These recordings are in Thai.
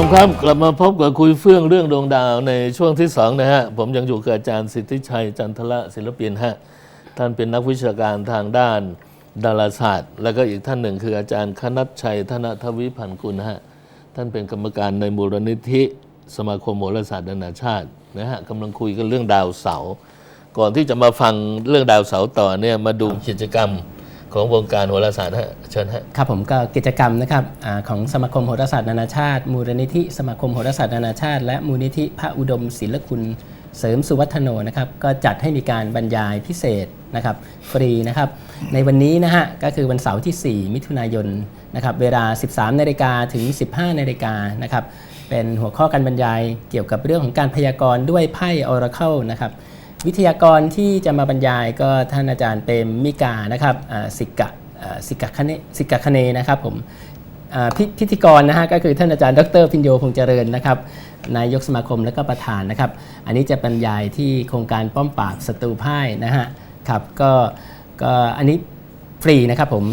ชมครับกลับมาพบกับคุยเฟื่องเรื่องดวงดาวในช่วงที่สองนะฮะผมยังอยู่กับอาจารย์สิทธิชัยจันทละศิลปินฮะท่านเป็นนักวิชาการทางด้านดาราศาสตร์ แล้วก็อีกท่านหนึ่งคืออาจารย์คณัตชัยธนทวิพันธ์กุลฮะท่านเป็นกรรมการในมูลนิธิ สมาคมโหราศาสตร์นานาชาตินะฮะกำลังคุยกันเรื่องดาวเสาร์ก่อนที่จะมาฟังเรื่องดาวเสาร์ต่อเนี่ยมาดูกิจกรรม ของวงการโหราศาสตร์ฮะเชิญฮะครับผมก็กิจกรรมนะครับอของสมาคมโหราศาสตร์นานาชาติ มูลนิธิสมาคมโหราศาสตร์นานาชาติ และมูลนิธิพระอุดมศิลคุณเสริมสุวัฒโนนะครับก็จัดให้มีการบรรยายพิเศษนะครับฟรีนะครับในวันนี้นะฮะก็คือวันเสาร์ที่ 4 มิถุนายนนะครับเวลา 13นาฬิกาถึง 15นาฬิกานะครับเป็นหัวข้อการบรรยายเกี่ยวกับเรื่องของการพยากรณ์ด้วยไพ่ออราเคิลนะครับ วิทยากรที่จะมาบรรยายก็ท่านอาจารย์เปรมมิกานะครับสิกะสิกะคเนสิกะคเนนะครับผมพพิธีกรนะฮะก็คือท่านอาจารย์ดรพิญโยพงษ์เจริญนะครับนายกสมาคมและก็ประธานนะครับ อันนี้จะบรรยายที่โครงการป้อมปราบศัตรูพ่ายนะฮะครับก็ก็อันนี้ฟรีนะครับผม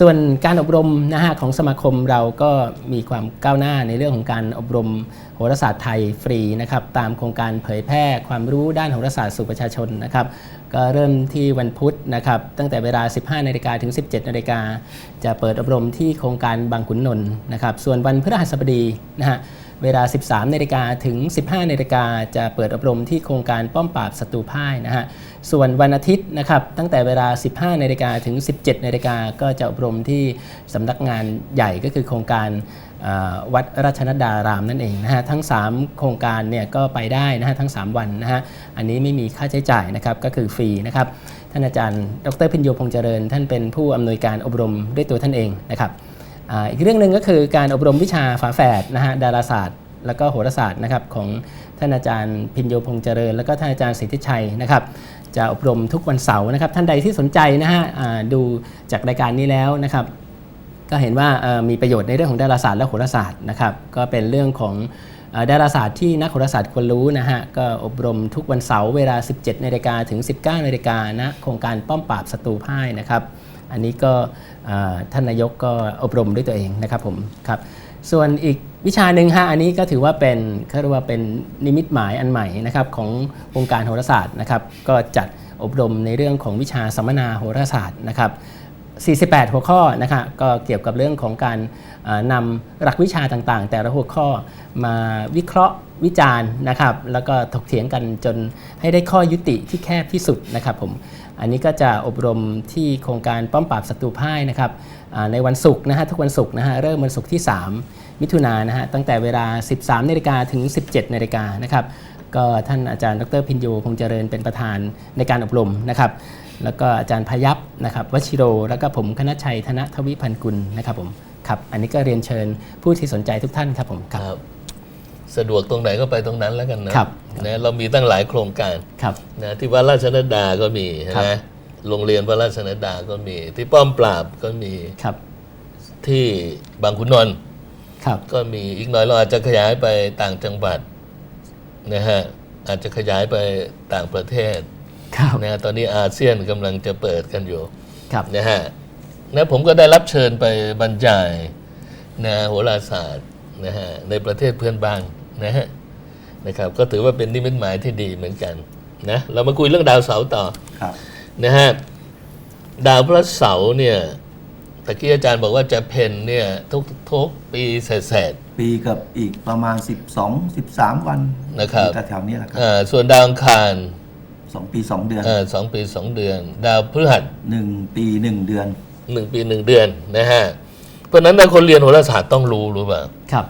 ส่วนการอบรมนะฮะของสมาคมเราก็มีความก้าวหน้าในเรื่องของการอบรมโหราศาสตร์ไทยฟรีนะครับตามโครงการเผยแพร่ความรู้ด้านโหราศาสตร์สู่ประชาชนนะครับก็เริ่มที่วันพุธนะครับตั้งแต่เวลา 15นาฬิกาถึง 17นาฬิกาจะเปิดอบรมที่โครงการบางขุนนนท์นะครับส่วนวันพฤหัสบดีนะฮะเวลา 13นาฬิกาถึง 15นาฬิกาจะเปิดอบรมที่โครงการป้อมปราบศัตรูพ่ายนะฮะ ส่วนวันอาทิตย์นะครับตั้งแต่เวลา 15นาฬิกาถึง 17นาฬิกาก็จะอบรมที่สำนักงานใหญ่ก็คือโครงการวัดราชนดารามนั่นเองนะฮะทั้ง 3 โครงการเนี่ยก็ไปได้นะฮะทั้ง 3 วันนะฮะอันนี้ไม่มีค่าใช้จ่ายนะครับก็คือฟรีนะครับท่านอาจารย์ ดรพิญโยพงษ์เจริญ ท่านเป็นผู้อำนวยการอบรมด้วยตัวท่านเองนะครับอ,อีกเรื่องหนึ่งก็คือการอบรมวิชาฝาแฝดนะฮะดาราศาสตร์ แล้วก็โหราศาสตร์นะครับของท่านอาจารย์พินโยพงษ์เจริญ แล้วก็ท่านอาจารย์สิทธิชัยนะครับ จะอบรมทุกวันเสาร์นะครับ ท่านใดที่สนใจนะฮะดูจากรายการนี้แล้วนะครับ ก็เห็นว่ามีประโยชน์ในเรื่องของดาราศาสตร์และโหราศาสตร์นะครับ ก็เป็นเรื่องของดาราศาสตร์ที่นักโหราศาสตร์ควรรู้นะฮะ ก็อบรมทุกวันเสาร์เวลา 17นาฬิกาถึง 19นาฬิกาณโครงการป้อมปราบศัตรูพ่ายนะครับ อันนี้ก็ท่านนายกก็อบรมด้วยตัวเองนะครับผมครับ ส่วนอีก วิชาหนึ่งฮะอันนี้ก็ถือว่าเป็นเขาเรียกว่าเป็นนิมิตหมายอันใหม่นะครับของวงการโหราศาสตร์นะครับก็จัดอบรมในเรื่องของวิชาสัมมนาโหราศาสตร์นะครับ48 หัวข้อนะคะก็เกี่ยวกับเรื่องของการนำหลักวิชาต่างๆ แต่ละหัวข้อมาวิเคราะห์วิจารณ์นะครับ แล้วก็ถกเถียงกันจนให้ได้ข้อยุติที่แคบที่สุดนะครับผมอันนี้ก็จะอบรมที่โครงการป้อมปราบศัตรูพ่ายนะครับในวันศุกร์นะฮะทุกวันศุกร์นะฮะเริ่มวันศุกร์ที่ 3 มิถุนายนนะฮะตั้งแต่เวลา 13นาฬิกาถึง 17นาฬิกานะครับก็ท่านอาจารย์ดรพินโยคงเจริญเป็นประธานในการอบรมนะครับ แล้วก็อาจารย์พยับนะครับวชิโร แล้วก็ผมคณชัยธนทวิพันธ์กุลนะครับผมครับอันนี้ก็เรียนเชิญผู้ที่สนใจทุกท่านครับผมครับครับ สะดวกตรงไหนก็ไปตรงนั้นแล้วกันนะครับนะเรามีตั้งหลายโครงการครับนะที่วัดราชนดาก็มีครับนะโรงเรียนวัดราชนดาก็มี ที่ป้อมปราบก็มีครับที่บางขุนนนท์ ครับก็มีอีกหน่อยเราอาจจะขยายไปต่างจังหวัดนะฮะอาจจะขยายไปต่างประเทศครับนะฮะตอนนี้อาเซียนกำลังจะเปิดกันอยู่ครับนะฮะนะผมก็ได้รับเชิญไปบรรยายนะโหราศาสตร์นะฮะในประเทศเพื่อนบ้านนะฮะนะครับ ก็ถือว่าเป็นนิมิตหมายที่ดีเหมือนกันนะเรามาคุยเรื่องดาวเสาร์ต่อครับนะฮะดาวพระเสาร์เนี่ย ตะกี้อาจารย์บอกว่าจะเพนเนี่ยทุกทุกปีเศษปีกับอีกประมาณ 12 13 วันนะครับแถวๆนี้แหละครัๆอ่าส่วนดาวอังคารสองปีสองเดือนอ่าสองปีสองเดือน ดาวพฤหัสหนึ่งปีหนึ่งเดือน หนึ่งปีหนึ่งเดือนนะฮะเพราะฉะนั้นถ้าคนเรียนโหราศาสตร์ต้องรู้รู้ป่ะ ครับ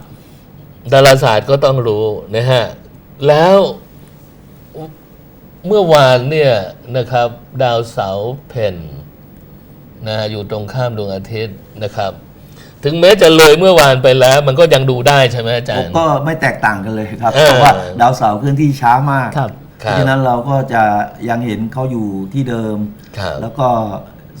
ดาราศาสตร์ก็ต้องรู้นะฮะ แล้วเมื่อวานเนี่ยนะครับ ดาวเสาร์เพน นะฮะอยู่ตรงข้ามดวงอาทิตย์นะครับ ถึงแม้จะเลยเมื่อวานไปแล้ว มันก็ยังดูได้ใช่ไหมอาจารย์ ก็ไม่แตกต่างกันเลยครับเออเพราะว่าดาวเสาร์เคลื่อนที่ช้ามากครับเพราะฉะนั้นเราก็จะยังเห็นเขาอยู่ที่เดิมครับแล้วก็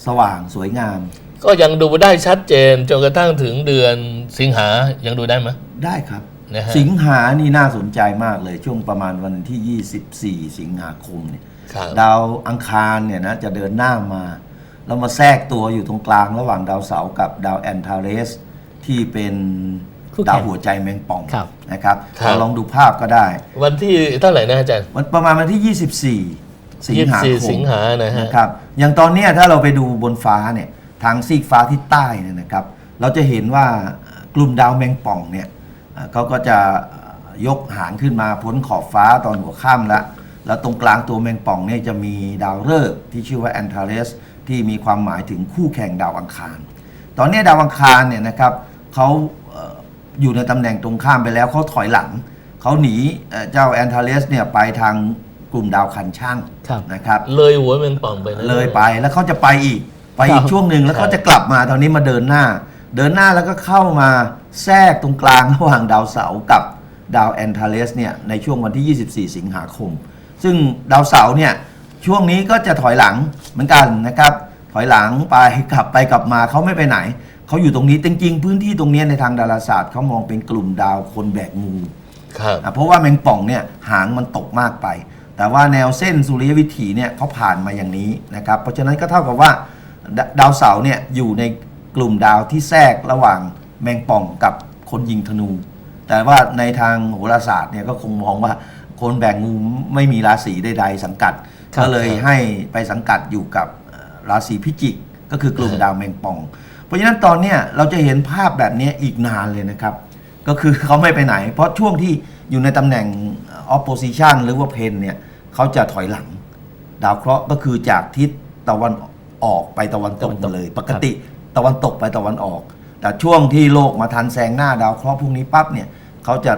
สว่างสวยงาม ก็ยังดูได้ชัดเจนจนกระทั่งถึงเดือนสิงหายังดูได้ไหมได้ครับนะฮะสิงหานี่น่าสนใจมากเลยช่วงประมาณวันที่ 24 สิงหาคมเนี่ยครับดาวอังคารเนี่ยนะจะเดินหน้ามา แล้วมาแทรกตัวอยู่ตรงกลางระหว่างดาวเสาร์กับดาวแอนทาเรสที่เป็นคู่แข่งดาวหัวใจแมงป่องครับ นะครับครับ เราลองดูภาพก็ได้ วันที่เท่าไหร่นะอาจารย์ มันประมาณวันที่ 24 สิงหาค24มสิงหานะฮะนะครับ อย่างตอนเนี้ยถ้าเราไปดูบนฟ้าเนี่ยทางซีกฟ้าที่ใต้เนี่ยนะครับ เราจะเห็นว่ากลุ่มดาวแมงป่องเนี่ยเอ่อเขาก็จะยกหางขึ้นมาพ้นขอบฟ้าตอนหัวค่ำแล้ว แล้วตรงกลางตัวแมงป่องเนี่ยจะมีดาวฤกษ์ที่ชื่อว่าแอนทาเรส ที่มีความหมายถึงคู่แข่งดาวอังคาร ตอนเนี้ยดาวอังคารเนี่ยนะครับเขาเอ่ออยู่ในตำแหน่งตรงข้ามไปแล้วเขาถอยหลัง เขาหนีเอ่อเจ้าแอนทาเรสเนี่ยไปทางกลุ่มดาวคันช่างครับนะครับเลยหัวแมงป่องไปนะเลยไปแล้วเขาจะไปอีกไปอีคกรับช่วงหนึ่งแล้วครับเขาจะกลับมาตอนนี้มาเดินหน้า เดินหน้าแล้วก็เข้ามาแทรกตรงกลางระหว่างดาวเสาร์กับดาวแอนทาเลสเนี่ยในช่วงวันที่ 24 สิงหาคม ซึ่งดาวเสาร์เนี่ย ช่วงนี้ก็จะถอยหลังเหมือนกันนะครับ ถอยหลังไปกลับไปกลับมาเขาไม่ไปไหน เขาอยู่ตรงนี้จริงๆพื้นที่ตรงเนี้ยในทางดาราศาสตร์เขามองเป็นกลุ่มดาวคนแบกงูครับอะเพราะว่าแมงป่องเนี่ยหางมันตกมากไป แต่ว่าแนวเส้นสุริยวิถีเนี่ยเขาผ่านมาอย่างนี้นะครับเพราะฉะนั้นก็เท่ากับว่าดดาวเสาร์เนี่ยอยู่ในกลุ่มดาวที่แทรกระหว่างแมงป่องกับคนยิงธนู แต่ว่าในทางโหราศาสตร์เนี่ยก็คงมองว่าคนแบ่งงูไม่มีราศีใดๆสังกัด ครับก็เลยให้ไปสังกัดอยู่กับเอ่อราศีพิจิก ก็คือกลุ่มดาวแมงป่อง เพราะฉะนั้นตอนเนี้ยเราจะเห็นภาพแบบนี้อีกนานเลยนะครับ ก็คือ เขาไม่ไปไหน เพราะช่วงที่อยู่ในตำแหน่ง opposition หรือว่าเพนเนี่ยเขาจะถอยหลัง ดาวเคราะห์ก็คือจากทิศตะวันออกไปตะวันตกตะวันตกเลย ปกติตะวันตกไปตะวันออก แต่ช่วงที่โลกมาทันแซงหน้าดาวเคราะห์พวกนี้ปั๊บเนี่ยเขาจะ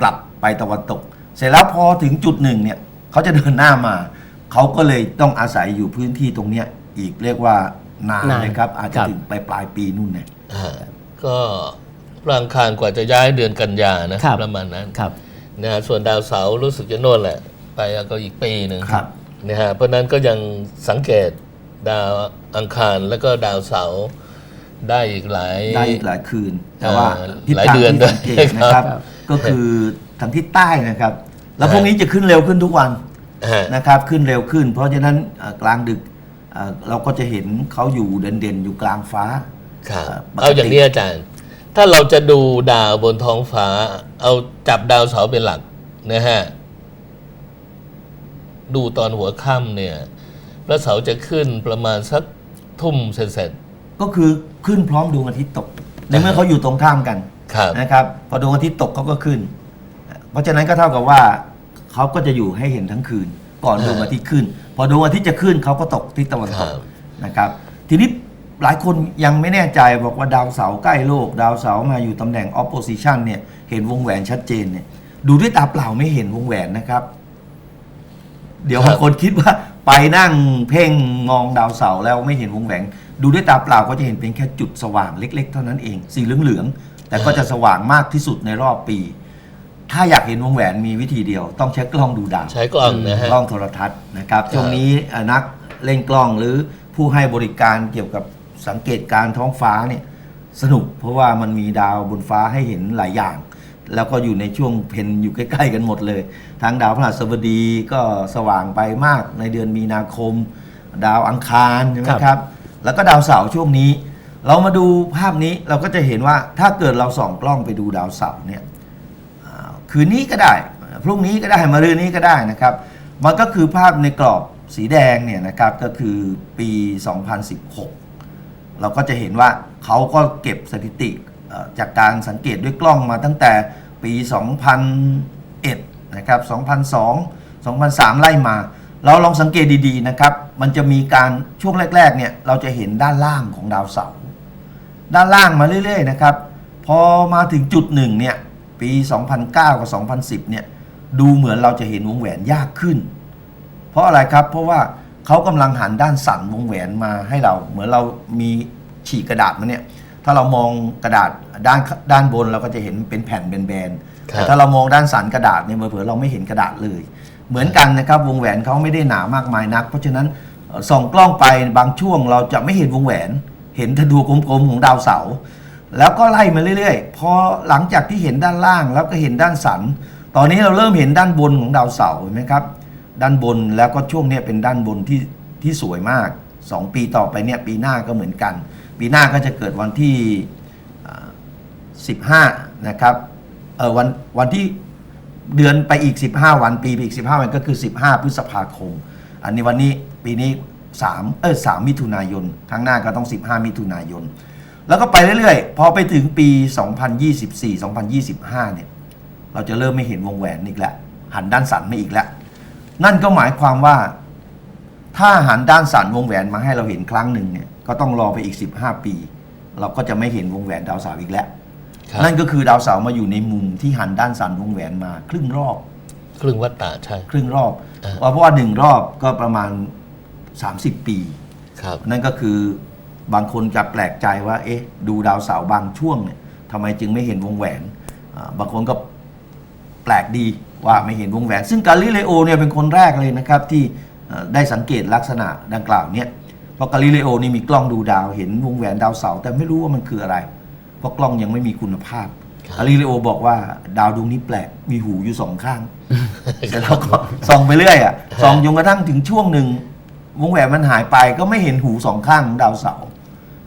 กลับไปตะวันตก เสร็จแล้วพอถึงจุดหนึ่งเนี่ยเขาจะเดินหน้ามา เขาก็เลยต้องอาศัยอยู่พื้นที่ตรงเนี้ยอีกเรียกว่านานนานเลยครับ อาจจะครับ ถึงไปปลายปีนู่นเนี่ย อ่าก็พลังคารกว่าจะย้ายเดือนกันยานะครับ ประมาณนั้นครับ นะฮะส่วนดาวเสาร์รู้สึกจะโน่นแหละ ไปก็อีกปีหนึ่งครับ นะฮะเพราะฉะนั้นก็ยังสังเกตดาวอังคารแล้วก็ดาวเสาร์ ได้อีกหลาย ได้อีกหลายคืน แต่ว่าเอ่อทิศหลายทางเดือนที่สังเกตนะครับครับ ก็คือทางทิศใต้นะครับ แล้วพวกนี้จะขึ้นเร็วขึ้นทุกวันฮะนะครับ ขึ้นเร็วขึ้น เพราะฉะนั้นเอ่อกลางดึกเอ่อเราก็จะเห็นเขาอยู่เด่นๆอยู่กลางฟ้าครับเอ่อปกติเอาอย่างนี้อาจารย์ ถ้าเราจะดูดาวบนท้องฟ้า เอาจับดาวเสาร์เป็นหลักนะฮะดูตอนหัวค่ำเนี่ยพระเสาร์จะขึ้นประมาณสักทุ่มเสร็จ ก็คือขึ้นพร้อมดวงอาทิตย์ตก ในเมื่อเขาอยู่ตรงข้ามกันๆครับนะครับพอดวงอาทิตย์ตกเขาก็ขึ้น เพราะฉะนั้นก็เท่ากับว่าเขาก็จะอยู่ให้เห็นทั้งคืน ก่อนอ่าดวงอาทิตย์ขึ้น พอดวงอาทิตย์จะขึ้นเขาก็ตกทิศตะวันตกครับนะครับ ทีนี้หลายคนยังไม่แน่ใจบอกว่าดาวเสาร์ใกล้โลก ดาวเสาร์มาอยู่ตำแหน่ง opposition เนี่ยเห็นวงแหวนชัดเจนเนี่ยดูด้วยตาเปล่าไม่เห็นวงแหวนนะครับ เดี๋ยวครับบางคนคิดว่า ไปนั่งเพ่งมองดาวเสาร์แล้วไม่เห็นวงแหวนดูด้วยตาเปล่าก็จะเห็นเป็นแค่จุดสว่างเล็ก ๆ เท่านั้นเอง สีเหลืองๆแต่ก็จะสว่างมากที่สุดในรอบปี ถ้าอยากเห็นวงแหวนมีวิธีเดียว ต้องใช้กล้องดูดาวใช้กล้องนะฮะกล้องโทรทัศน์นะครับช่วงนี้เอ่อนักเล่นกล้องหรือผู้ให้บริการเกี่ยวกับสังเกตการณ์ท้องฟ้าเนี่ยสนุกเพราะว่ามันมีดาวบนฟ้าให้เห็นหลายอย่าง แล้วก็อยู่ในช่วงเพนอยู่ใกล้ๆกันหมดเลย ทั้งดาวพฤหัสบดีก็สว่างไปมากในเดือนมีนาคม ดาวอังคารใช่ไหมครับครับแล้วก็ดาวเสาร์ช่วงนี้ เรามาดูภาพนี้เราก็จะเห็นว่าถ้าเกิดเราส่องกล้องไปดูดาวเสาร์เนี่ยอ่าคืนนี้ก็ได้ พรุ่งนี้ก็ได้มะรืนนี้ก็ได้นะครับ มันก็คือภาพในกรอบสีแดงเนี่ยนะครับก็คือปี 2016 เราก็จะเห็นว่าเขาก็เก็บสถิติเอ่อ จากการสังเกตด้วยกล้องมาตั้งแต่ปี 2001 นะครับ 2002 2003 ไล่มา เราลองสังเกตดีๆนะครับ มันจะมีการช่วงแรกๆเนี่ยเราจะเห็นด้านล่างของดาวเสาร์ด้านล่างมาเรื่อยๆนะครับ พอมาถึงจุดหนึ่งเนี่ยปี 2009 กับ 2010 เนี่ยดูเหมือนเราจะเห็นวงแหวนยากขึ้น เพราะอะไรครับเพราะว่าเขากำลังหันด้านสั่นวงแหวนมาให้เรา เหมือนเรามีฉีกกระดาษมาเนี่ย ถ้าเรามองกระดาษด้านด้านบนเราก็จะเห็นเป็นแผ่นแบนๆครับแต่ถ้าเรามองด้านสันกระดาษเนี่ยเผลอๆเราไม่เห็นกระดาษเลย เหมือนกันนะครับวงแหวนเขาไม่ได้หนามากมายนัก เพราะฉะนั้นเอ่อส่องกล้องไปบางช่วงเราจะไม่เห็นวงแหวน เห็นแต่ดวงกลมๆของดาวเสาร์แล้วก็ไล่มาเรื่อยๆ พอหลังจากที่เห็นด้านล่างแล้วก็เห็นด้านสัน ตอนนี้เราเริ่มเห็นด้านบนของดาวเสาร์เห็นไหมครับ ด้านบนแล้วก็ช่วงเนี้ยเป็นด้านบนที่ที่สวยมาก 2 ปีต่อไปเนี่ยปีหน้าก็เหมือนกัน ปีหน้าก็จะเกิดวันที่ 15 นะครับเออวันวันที่เดือนไปอีก 15 วันปีไปอีก 15 วันก็คือ 15 พฤษภาคม อันนี้วันนี้ปีนี้ 3 เออ3มิถุนายนครั้งหน้าก็ต้อง 15 มิถุนายน แล้วก็ไปเรื่อยๆ พอไปถึงปี 2024 2025 เนี่ย เราจะเริ่มไม่เห็นวงแหวนอีกแล้ว หันด้านสันไม่อีกแล้ว นั่นก็หมายความว่า ถ้าหันด้านสันวงแหวนมาให้เราเห็นครั้งหนึ่งเนี่ยก็ต้องรอไปอีก 15 ปี เราก็จะไม่เห็นวงแหวนดาวเสาร์อีกแล้ว ครับ นั่นก็คือดาวเสาร์มาอยู่ในมุมที่หันด้านสันวงแหวนมา ครึ่งรอบ ครึ่งวัตตาใช่ ครึ่งรอบ อ่า เพราะว่าหนึ่งรอบก็ประมาณ 30 ปี ครับ นั่นก็คือบางคนจะแปลกใจว่า เอ๊ะ ดูดาวเสาร์บางช่วงเนี่ยทำไมจึงไม่เห็นวงแหวนอ่าบางคนก็แปลกดีว่าไม่เห็นวงแหวน ซึ่งกาลิเลโอเนี่ยเป็นคนแรกเลยนะครับที่เอ่อ ได้สังเกตลักษณะดังกล่าวเนี่ยเพราะกาลิเลโอนี่มีกล้องดูดาวเห็นวงแหวนดาวเสาร์แต่ไม่รู้ว่ามันคืออะไร เพราะกล้องยังไม่มีคุณภาพครับกาลิเลโอบอกว่าดาวดวงนี้แปลกมีหูอยู่สองข้างเสร็จแล้วก็ส่องไปเรื่อยอะส่องจนกระทั่งถึงช่วงหนึ่งวงแหวนมันหายไปก็ไม่เห็นหูสองข้างของดาวเสาร์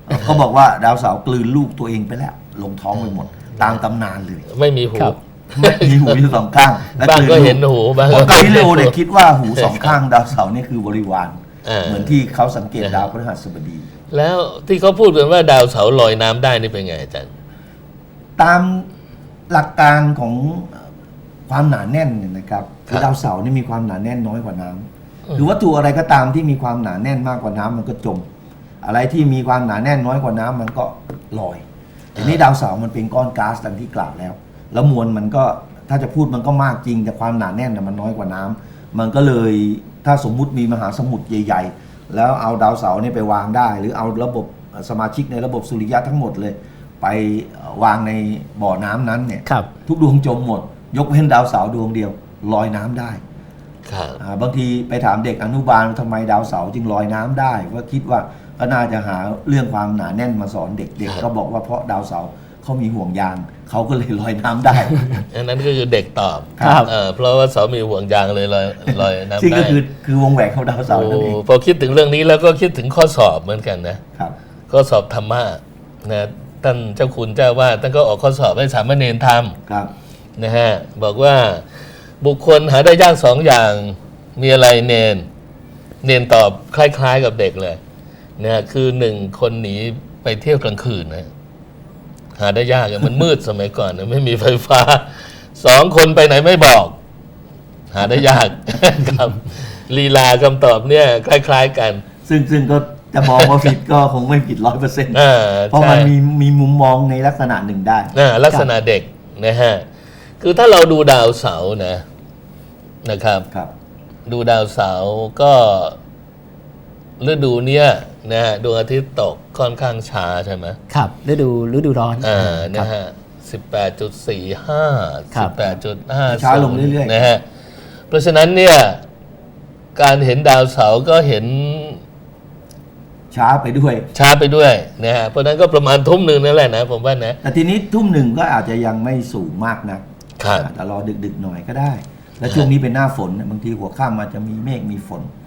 เอ่อเขาบอกว่าดาวเสาร์กลืนลูกตัวเองไปแล้ว ลงท้องไปหมด ตามตำนานเลย ไม่มีหูครับ ไม่มีหูอยู่สองข้างและบ้างก็ลืลูเห็นหูบ้างเพก็ราะกาลิเลโอเนี่ยคิดว่าหูสองข้างดาวเสาร์นี่คือบริวาร เออ เหมือนที่เขาสังเกตดาวพฤหัสบดี แล้วที่เขาพูดกันว่าดาวเสาร์ลอยน้ำได้นี่เป็นไงอาจารย์ ตามหลักการของความหนาแน่นเนี่ยนะครับครับดาวเสาร์นี่มีความหนาแน่นน้อยกว่าน้ำหรือวัตถุอะไรก็ตามที่มีความหนาแน่นมากกว่าน้ำมันก็จม อะไรที่มีความหนาแน่นน้อยกว่าน้ำมันก็ลอยทีนี้ดาวเสาร์มันเป็นก้อนก๊าซดังที่กล่าวแล้ว แล้วมวลมันก็ถ้าจะพูดมันก็มากจริง แต่ความหนาแน่นน่ะมันน้อยกว่าน้ำมันก็เลยถ้าสมมุติมีมหาสมุทรใหญ่ ๆ แล้วเอาดาวเสาร์เนี่ยไปวางได้ หรือเอาระบบสมาชิกในระบบสุริยะทั้งหมดเลย ไปวางในบ่อน้ำนั้นเนี่ย ครับ ทุกดวงจมหมด ยกเว้นดาวเสาร์ดวงเดียวลอยน้ำได้ครับอ่าบางทีไปถามเด็กอนุบาลทำไมดาวเสาร์จึงลอยน้ำได้ก็คิดว่าก็น่าจะหาเรื่องความหนาแน่นมาสอนเด็กเด็กก็บอกว่าเพราะดาวเสาร์เขามีห่วงยาง เขาก็เลยลอยน้ำได้ อันนั้นก็คือเด็กตอบครับ เออเพราะว่าเสามีห่วงยางเลยลอยลอยน้ำซึ่งได้ก็คือคือวงแหวนของดาวเสาร์นั่นเองโอ้พอคิดถึงเรื่องนี้แล้วก็คิดถึงข้อสอบเหมือนกันนะ ครับ ข้อสอบธรรมะนะท่านเจ้าคุณเจ้าว่าท่านก็ออกข้อสอบให้สามเณรทครับำนะฮะบอกว่าบุคคลหาได้ยากสองอย่างมีอะไรเนน เนนตอบคล้ายๆกับเด็กเลยนะฮะคือหนึ่งคนหนีไปเที่ยวกลางคืนนะ หาได้ยากอะมันมืดสมัยก่อนนะไม่มีไฟฟ้าสองคนไปไหนไม่บอก หาได้ยากครับลีลาคำตอบเนี่ยคล้าย ๆ กัน ซึ่งซึ่งก็จะมองว่าผิดก็คงไม่ผิดร้อยเปอร์เซ็นต์อ่าเพราะใช่มันมีมีมุมมองในลักษณะหนึ่งได้อ่าลักษณะเด็กนะฮะคือถ้าเราดูดาวเสาร์นะนะครับครับดูดาวเสาร์ก็ฤดูเนี้ย นะฮะดวงอาทิตย์ตกค่อนข้างช้าใช่ไหมครับฤดูฤดูร้อนอ่าคนะรับฮะสิบแปดจุดสี่ห้าครัสิบบแปดจุดห้าช้าลงเรื่อยๆนะฮะเพราะฉะนั้นเนี่ยการเห็นดาวเสาร์ก็เห็นช้าไปด้วย ช้าไปด้วยนะฮะเพราะฉะนั้นก็ประมาณทุ่มหนึ่งนั่นแหละนะผมว่านะแต่ทีนี้ทุ่มหนึ่งก็อาจจะยังไม่สูงมากนะครับแต่รอดึกๆหน่อยก็ได้ และช่วงนี้เป็นหน้าฝนนะบางทีหัวค่ำอาจจะมีเมฆมีฝนแต่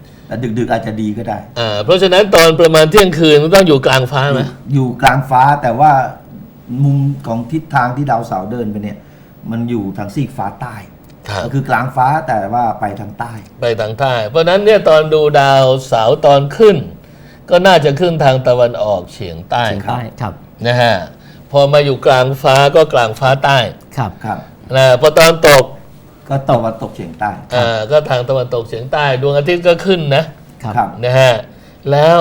ดึกๆอาจจะดีก็ได้ อ่าเพราะฉะนั้นตอนประมาณเที่ยงคืนมันต้องอยู่กลางฟ้าไหมอยู่กลางฟ้าแต่ว่ามุมของทิศทางที่ดาวเสาร์เดินไปเนี่ย มันอยู่ทางซีกฟ้าใต้ครับ ก็คือกลางฟ้าแต่ว่าไปทางใต้ ไปทางใต้เพราะฉะนั้นเนี่ยตอนดูดาวเสาร์ตอนขึ้น ก็น่าจะขึ้นทางตะวันออกเฉียงใต้เฉียงใต้ครับนะฮะพอมาอยู่กลางฟ้าก็กลางฟ้าใต้ครับครับ นะพอตอนตก ก็ตะวันตกเฉียงใต้อ่าก็ทางตะวันตกเฉียงใต้ ดวงอาทิตย์ก็ขึ้นนะครับครับ นะฮะแล้ว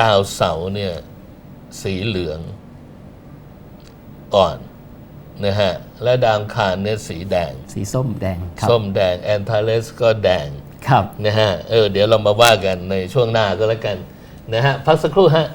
ดาวเสาร์เนี่ย สีเหลือง อ่อนนะฮะและดาวอังคารเนี่ยสีแดง สีส้มแดงครับส้มแดงแอนทาเลสก็แดง ครับ นะฮะ เออ เดี๋ยวเรามาว่ากันในช่วงหน้าก็แล้วกัน นะฮะ พักสักครู่ฮะ